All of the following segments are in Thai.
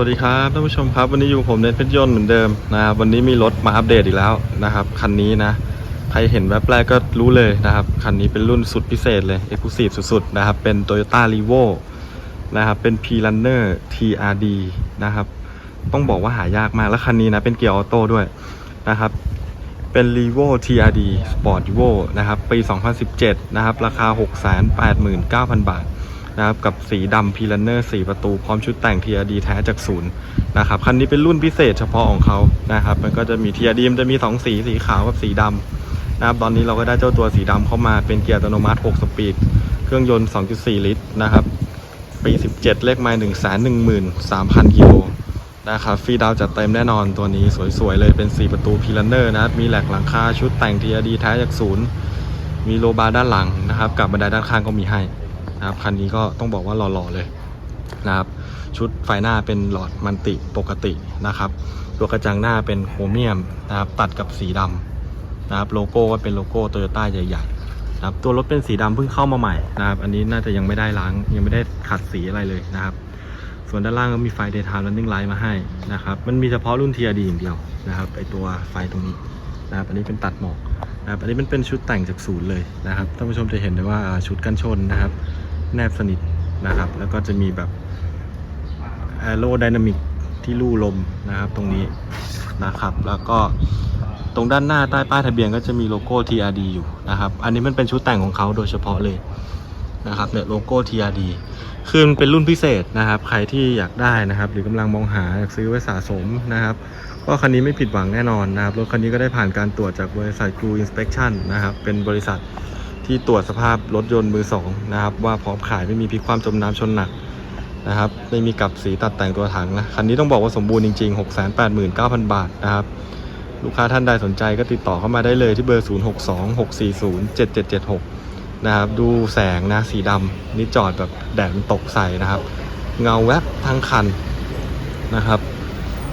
วัสดีครับท่านผู้ชมครับวันนี้อยู่ผมเน้นเพชรยนต์เหมือนเดิมนะครับวันนี้มีรถมาอัปเดตอีกแล้วนะครับคันนี้นะใครเห็นแวบแรกก็รู้เลยนะครับคันนี้เป็นรุ่นสุดพิเศษเลย Exclusive สุดๆนะครับเป็น Toyota r e v o นะครับเป็น P Runner TRD นะครับต้องบอกว่าหายากมากแล้วคันนี้นะเป็นเกียร์ออโต้ด้วยนะครับเป็น r e v o TRD Sport Evo นะครับปี 2017 นะครับราคา 689,000 บาท นะครับกับสีดำพีลันเนอร์สีประตูพร้อมชุดแต่ง TRD แท้จากศูนย์นะครับคันนี้เป็นรุ่นพิเศษเฉพาะของเขานะครับมันก็จะมี TRD มันจะมี 2 สีสีขาวกับสีดำนะครับตอนนี้เราก็ได้เจ้าตัวสีดำเข้ามาเป็นเกียร์อัตโนมัติ 6 สปีด เครื่องยนต์ 2.4 ลิตรนะครับปี 17 เลขไมล์113,000กิโลนะครับฟรีดาวจัดเต็มแน่นอนตัวนี้สวยๆ เลยเป็น 4 ประตูพีลันเนอร์นะครับมีแหลกหลังคาชุดแต่ง TRD แท้จากศูนย์มีโลบาร์ด้านหลังนะครับกับบันไดด้านข้างก็มีให้ นะครับคันนี้ก็ต้องบอกว่าหล่อๆเลยนะครับชุดไฟหน้าเป็นหลอดมันติปกตินะครับตัวกระจังหน้าเป็นโครเมียมนะครับตัดกับสีดำนะครับโลโก้ก็เป็นโลโก้โตโยต้าใหญ่ๆนะครับตัวรถเป็นสีดำเพิ่งเข้ามาใหม่นะครับอันนี้น่าจะยังไม่ได้ล้างยังไม่ได้ขัดสีอะไรเลยนะครับส่วนด้านล่างก็มีไฟ daytime running light มาให้นะครับมันมีเฉพาะรุ่น TRD อย่างเดียวนะครับไอตัวไฟตรงนี้นะครับอันนี้เป็นตัดหมอกนะครับอันนี้มันเป็นชุดแต่งจากศูนย์เลยนะครับท่านผู้ชมจะเห็นได้ว่าชุดกันชนนะครับ แนบสนิทนะครับ แล้วก็จะมีแบบ Aero Dynamic ที่ลู่ลมนะครับตรงนี้นะครับ แล้วก็ตรงด้านหน้าใต้ป้ายทะเบียนก็จะมีโลโก้ TRD อยู่นะครับ อันนี้มันเป็นชุดแต่งของเขาโดยเฉพาะเลยนะครับเนี่ยโลโก้ TRD คือมันเป็นรุ่นพิเศษนะครับ ใครที่อยากได้นะครับ หรือกำลังมองหาอยากซื้อไว้สะสมนะครับก็คันนี้ไม่ผิดหวังแน่นอนนะครับรถคันนี้ก็ได้ผ่านการตรวจจากบริษัท Crew Inspection นะครับเป็นบริษัท ที่ตรวจสภาพรถยนต์มือสองนะครับ ว่าพร้อมขายไม่มีพลิกความจมน้ำชนหนักนะครับไม่มีกับสีตัดแต่งตัวถังนะคันนี้ต้องบอกว่าสมบูรณ์จริง ๆ 689,000 บาทนะครับ ลูกค้าท่านใดสนใจก็ติดต่อเข้ามาได้เลยที่เบอร์ 0626407776 นะครับ ดูแสงนะสีดำนี่จอดแบบแดดมันตกใส่นะครับ เงาแวบทั้งคันนะครับ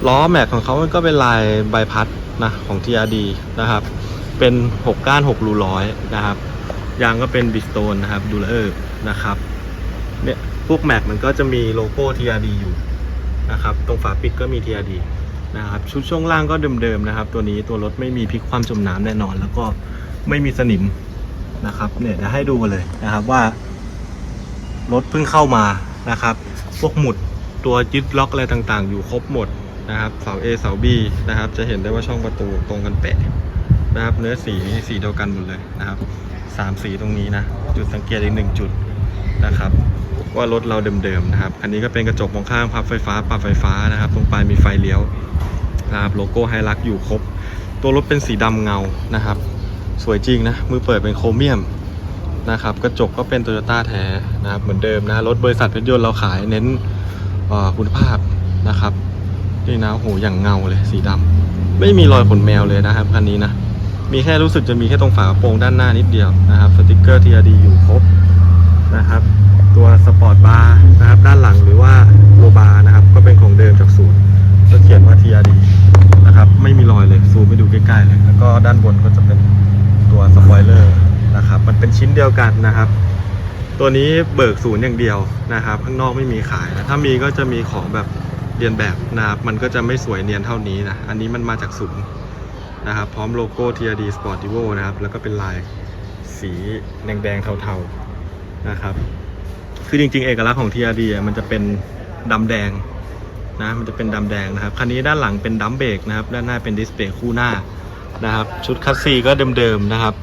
ล้อแม็กของเขามันก็เป็นลายใบพัดนะของ TRD นะครับ เป็น 6 ก้าน 6 รูร้อยนะครับ ยางก็เป็นบิสโตนนะครับดูเลอร์นะครับเนี่ยพวกแม็กมันก็จะมีโลโก้ TRD อยู่นะครับตรงฝาปิดก็มี TRD นะครับชุดช่วงล่างก็เดิมๆนะครับ ตัวนี้ตัวรถไม่มีพลิกความจมน้ำแน่นอน แล้วก็ไม่มีสนิมนะครับเนี่ยเดี๋ยวให้ดูกันเลยนะครับว่ารถเพิ่งเข้ามานะครับ พวกหมุดตัวยึดล็อกอะไรต่างๆ อยู่ครบหมดนะครับเสา A เสา B นะครับ จะเห็นได้ว่าช่องประตูตรงกันเป๊ะนะครับ เนื้อสีสีเดียวกันหมดเลยนะครับ สามสีตรงนี้นะ จุดสังเกตอีกหนึ่งจุดนะครับ ว่ารถเราเดิมๆนะครับ อันนี้ก็เป็นกระจกมองข้างพับไฟฟ้าปรับไฟฟ้านะครับ ตรงปลายมีไฟเลี้ยวนะครับโลโก้ไฮรักอยู่ครบ ตัวรถเป็นสีดำเงานะครับ สวยจริงนะมือเปิดเป็นโครเมียมนะครับกระจกก็เป็นโตโยต้าแท้นะครับเหมือนเดิมนะรถบริษัทเพชรยนต์เราขายเน้นคุณภาพนะครับนี่นะโอ้โหอย่างเงาเลยสีดำไม่มีรอยขนแมวเลยนะครับคันนี้นะ มีแค่รู้สึกจะมีแค่ตรงฝากระโปรงด้านหน้านิดเดียวนะครับสติกเกอร์ TRD อยู่ครบนะครับ ตัวสปอร์ตบาร์นะครับด้านหลังหรือว่าโลบาร์นะครับ ก็เป็นของเดิมจากศูนย์ก็เขียนว่า TRD นะครับไม่มีรอยเลยซูมไปดูใกล้ๆเลยแล้วก็ด้านบนก็จะเป็นตัวสปอยเลอร์นะครับมันเป็นชิ้นเดียวกันนะครับ ตัวนี้เบิกศูนย์อย่างเดียวนะครับข้างนอกไม่มีขายนะถ้ามีก็จะมีของแบบเรียนแบบนะครับมันก็จะไม่สวยเนียนเท่านี้นะอันนี้มันมาจากศูนย์ นะครับ พร้อมโลโก้ TRD Sportivo นะครับ แล้วก็เป็นลายสีแดงๆเทาๆนะครับ คือจริงๆ เอกลักษณ์ของ TRD มันจะเป็นดำแดงนะมันจะเป็นดำแดงนะครับ คันนี้ด้านหลังเป็นดัมเบรกนะครับ ด้านหน้าเป็นดิสเบรกคู่หน้านะครับ ชุดคัสซีก็เดิมๆนะครับ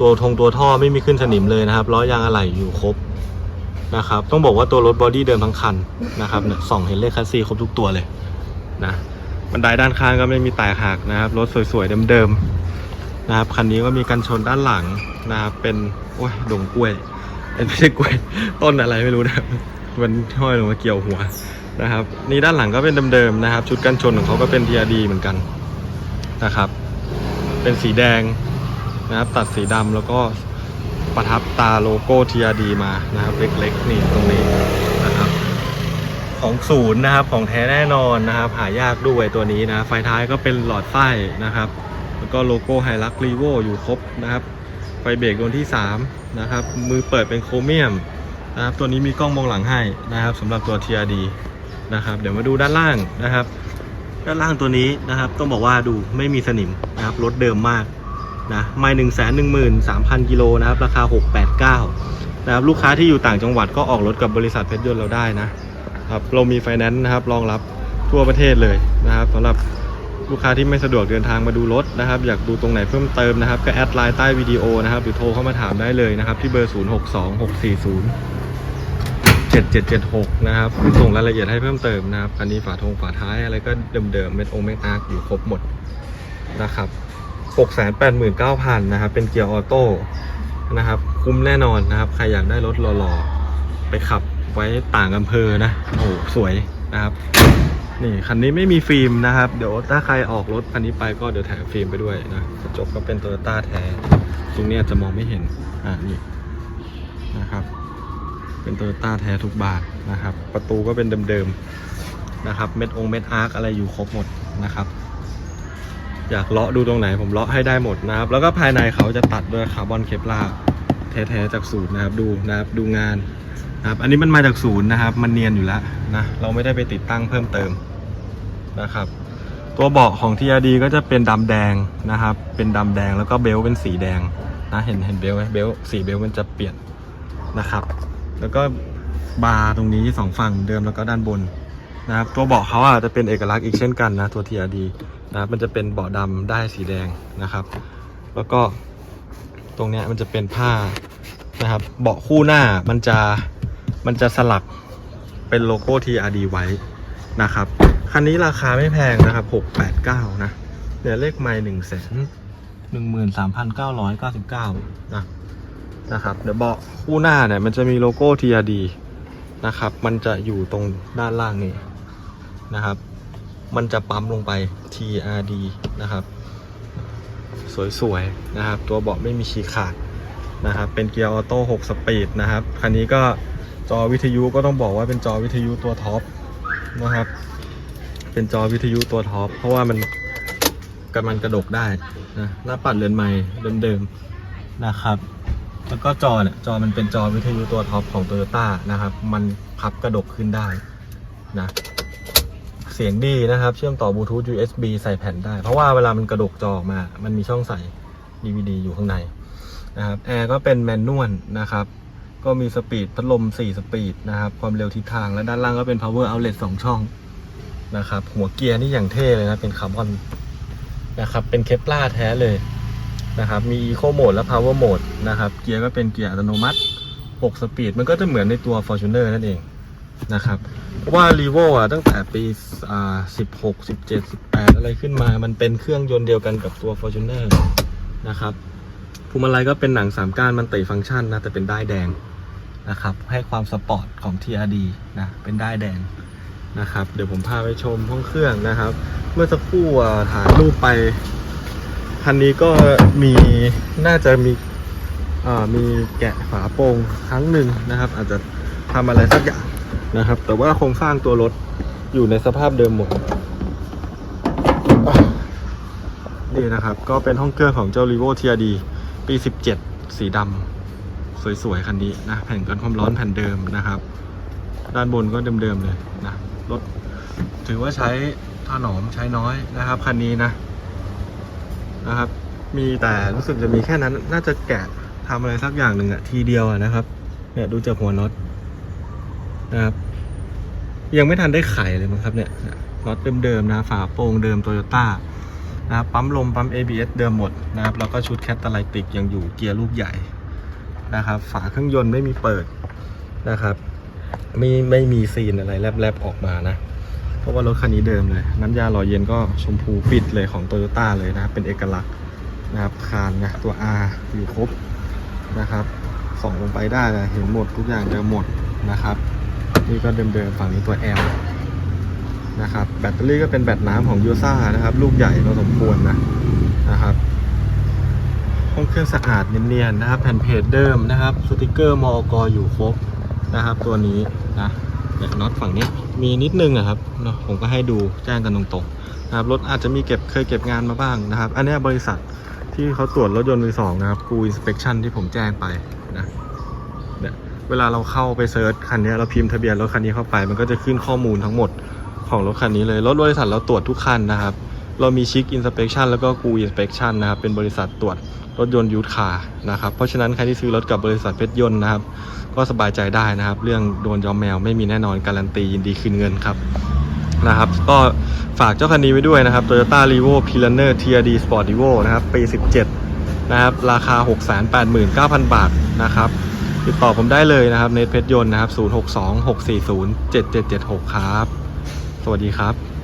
ตัวทงตัวท่อไม่มีขึ้นสนิมเลยนะครับ ล้อยางอะไหล่อยู่ครบนะครับ ต้องบอกว่าตัวรถบอดี้เดิมทั้งคันนะครับส่องเห็นเลขคัสซีครบทุกตัวเลยนะ บันไดด้านข้างก็ไม่มีแตกหักนะครับ รถสวยๆเดิมๆนะครับคันนี้ก็มีกันชนด้านหลังนะครับเป็นโอ้ยดงกล้วยไม่ใช่กล้วยต้นอะไรไม่รู้นะมันห้อยลงมาเกี่ยวหัวนะครับ นี่ด้านหลังก็เป็นเดิมๆนะครับ ชุดกันชนของเขาก็เป็น TRD เหมือนกันนะครับ เป็นสีแดงนะครับ ตัดสีดำแล้วก็ประทับตาโลโก้ TRD มานะครับ เล็กๆ นี่ตรงนี้ ของศูนย์นะครับ ของแท้แน่นอนนะครับ หายากด้วยตัวนี้นะ ไฟท้ายก็เป็นหลอดไฟนะครับ แล้วก็โลโก้ไฮรักรีโวอยู่ครบนะครับ ไฟเบรกดวงที่ 3 นะครับ มือเปิดเป็นโครเมียมนะครับ ตัวนี้มีกล้องมองหลังให้นะครับสำหรับตัว TRD นะครับ เดี๋ยวมาดูด้านล่างนะครับ ด้านล่างตัวนี้นะครับ ต้องบอกว่าดูไม่มีสนิมนะครับ รถเดิมมากนะไม่หนึ่งแสนหนึ่งหมื่นสามพันกิโลนะครับ ราคาหกแปดเก้านะครับ ลูกค้าที่อยู่ต่างจังหวัดก็ออกรถกับบริษัทเพชรยนต์เราได้นะ ครับเรามีไฟแนนซ์นะครับรองรับทั่วประเทศเลยนะครับสำหรับลูกค้าที่ไม่สะดวกเดินทางมาดูรถนะครับ อยากดูตรงไหนเพิ่มเติมนะครับ ก็แอดไลน์ใต้วิดีโอนะครับ หรือโทรเข้ามาถามได้เลยนะครับ ที่เบอร์ 0 6 2 6 4 0 7776 นะครับ ส่งรายละเอียดให้เพิ่มเติมนะครับคันนี้ฝาทงฝาท้ายอะไรก็เดิมๆเม็ดองเม็ดอาร์คอยู่ครบหมดนะครับ689,000นะครับ เป็นเกียร์ออโต้นะครับ คุ้มแน่นอนนะครับ ใครอยากได้รถหล่อๆไปขับ ไว้ต่างอำเภอนะโอ้โหสวยนะครับ นี่คันนี้ไม่มีฟิล์มนะครับ เดี๋ยวถ้าใครออกรถคันนี้ไปก็เดี๋ยวแถมฟิล์มไปด้วยนะกระจกก็เป็นโตโยต้าแท้ตรงนี้จะมองไม่เห็นอ่านี่นะครับ เป็นโตโยต้าแท้ทุกบานนะครับ ประตูก็เป็นเดิมๆนะครับ เม็ดองเม็ดอาร์คอะไรอยู่ครบหมดนะครับอยากเลาะดูตรงไหนผมเลาะให้ได้หมดนะครับ แล้วก็ภายในเขาจะตัดด้วยคาร์บอนเคปลาแท้ๆจากศูนย์นะครับดูนะครับดูงาน ครับ อันนี้มันมาจากศูนย์นะครับ มันเนียนอยู่แล้วนะ เราไม่ได้ไปติดตั้งเพิ่มเติมนะครับ ตัวเบาะของ TRD ก็จะเป็นดำแดงนะครับ เป็นดำแดงแล้วก็เบลเป็นสีแดงนะเห็นเห็นเบลไหมเบลสีเบลมันจะเปลี่ยนนะครับ แล้วก็บาร์ตรงนี้สองฝั่งเดิมแล้วก็ด้านบนนะครับตัวเบาะเขาอะจะเป็นเอกลักษณ์อีกเช่นกันนะตัว TRD นะครับมันจะเป็นเบาะดำได้สีแดงนะครับ แล้วก็ตรงเนี้ยมันจะเป็นผ้านะครับ เบาะคู่หน้ามันจะ มันจะสลักเป็นโลโก้ TRD ไว้นะครับ คันนี้ราคาไม่แพงนะครับ 689 นะเดี๋ยวเลขไม่หนึ่งแสนหนึ่งหมื่นสามพันเก้าร้อยเก้าสิบเก้านะนะครับ เดี๋ยวเบาะคู่หน้าเนี่ยมันจะมีโลโก้ TRD นะครับ มันจะอยู่ตรงด้านล่างนี้นะครับ มันจะปั๊มลงไป TRD นะครับ สวยๆนะครับ ตัวเบาะไม่มีฉีกขาดนะครับ เป็นเกียร์ออโต้6สปีดนะครับ คันนี้ก็ จอวิทยุก็ต้องบอกว่าเป็นจอวิทยุตัวท็อปนะครับ เป็นจอวิทยุตัวท็อปเพราะว่ามันกำมันกระดกได้นะหน้าปัดเรือนไม้เดิมๆนะครับ แล้วก็จอเนี่ยจอมันเป็นจอวิทยุตัวท็อปของ t o y ยต้านะครับ มันพับกระดกขึ้นได้นะเสียงดีนะครับ เชื่อมต่อบลูทูธ USB ใส่แผ่นได้ เพราะว่าเวลามันกระดกจอออกมา มันมีช่องใส่ DVD อยู่ข้างในนะครับแอร์ก็เป็นแมนนวลนะครับ ก็มีสปีดพัดลม 4 สปีดนะครับ ความเร็วทิศทางและด้านล่างก็เป็น power outlet 2 ช่องนะครับ หัวเกียร์นี่อย่างเท่เลยนะ เป็นคาร์บอนนะครับ เป็นเคปลาร์แท้เลยนะครับ มี Eco Mode และ Power Mode นะครับ เกียร์ก็เป็นเกียร์อัตโนมัติ 6 สปีด มันก็จะเหมือนในตัว Fortuner นั่นเองนะครับเพราะว่า r e v o อะตั้งแต่ปีอ่า16 17 18 อะไรขึ้นมา มันเป็นเครื่องยนต์เดียวกันกับตัว Fortuner นะครับพวงมาลัยก็เป็นหนังสามก้านมันติฟังก์ชันนะ แต่เป็นด้ายแดง นะครับ ให้ความสปอร์ตของ TRD นะเป็นได้แดงนะครับ เดี๋ยวผมพาไปชมห้องเครื่องนะครับ เมื่อสักครู่ถ่ายรูปไปคันนี้ก็มีน่าจะมีมีแกะฝาโปร่งครั้งหนึ่งนะครับ อาจจะทำอะไรสักอย่างนะครับ แต่ว่าโครงสร้างตัวรถอยู่ในสภาพเดิมหมดนี่นะครับ ก็เป็นห้องเครื่องของเจ้า r e v o TRD ปี 17 สีดำ สวยๆคันนี้นะแผ่นกันความร้อนแผ่นเดิมนะครับ ด้านบนก็เดิมๆเลยนะรถถือว่าใช้ถนอมใช้น้อยนะครับคันนี้นะนะครับ มีแต่รู้สึกจะมีแค่นั้นน่าจะแกะทำอะไรสักอย่างหนึ่งอะทีเดียวอะนะครับเนี่ยดูจากหัวน็อตนะครับ ยังไม่ทันได้ไขเลยมั้งครับเนี่ยน็อตเดิมๆนะฝาโปร่งเดิมโตโยต้านะครับปั๊มลมปั๊ม ABS เดิมหมดนะครับแล้วก็ชุดแคตตาไลติกยังอยู่เกียร์ลูกใหญ่ นะครับ ฝาเครื่องยนต์ไม่มีเปิดนะครับ ไม่ไม่มีซีนอะไรแลบๆออกมานะ เพราะว่ารถคันนี้เดิมเลย น้ำยาหล่อเย็นก็ชมพูปิดเลยของโตโยต้าเลยนะครับ เป็นเอกลักษณ์นะครับ คานนะตัว R อยู่ครบนะครับ ส่องลงไปได้เห็นหมดทุกอย่างเดิมหมดนะครับ นี่ก็เดิมๆฝั่งนี้ตัว L นะครับ แบตเตอรี่ก็เป็นแบตน้ำของยูซ่านะครับ ลูกใหญ่พอสมควรนะนะครับ ห้องเครื่องสะอาดเนียนๆนะครับ แผ่นเพจเดิมนะครับ สติกเกอร์มอกอยู่ครบนะครับ ตัวนี้นะเนี่ยน็อตฝั่งนี้มีนิดนึงอะครับเนาะผมก็ให้ดูแจ้งกันตรงๆนะครับรถอาจจะมีเก็บเคยเก็บงานมาบ้างนะครับ อันนี้บริษัทที่เขาตรวจรถยนต์มือสองนะครับกูอินสเปคชั่นที่ผมแจ้งไปนะเนี่ยเวลาเราเข้าไปเซิร์ชคันนี้เราพิมพ์ทะเบียนรถคันนี้เข้าไป มันก็จะขึ้นข้อมูลทั้งหมดของรถคันนี้เลยรถบริษัทเราตรวจทุกคันนะครับ เรามีชิคอินสเป t ชันแล้วก็กูอินสเป t ชันนะครับ เป็นบริษัทตรวจรถยนต์ยูทคาร์นะครับ เพราะฉะนั้นใครที่ซื้อรถกับบริษัทเพชรยนต์นะครับ ก็สบายใจได้นะครับ เรื่องโดนยอมแมวไม่มีแน่นอนการันตียินดีคืนเงินครับนะครับ ก็ฝากเจ้าคันนี้ไว้ด้วยนะครับ Toyota r e v o p i l a n e r TRD Sport Evo นะครับ ปี 17 นะครับ ราคา 689,000 บาทนะครับ ติดต่อผมได้เลยนะครับ เนทเพชรยนต์นะครับ 0626407776 ครับ สวัสดีครับ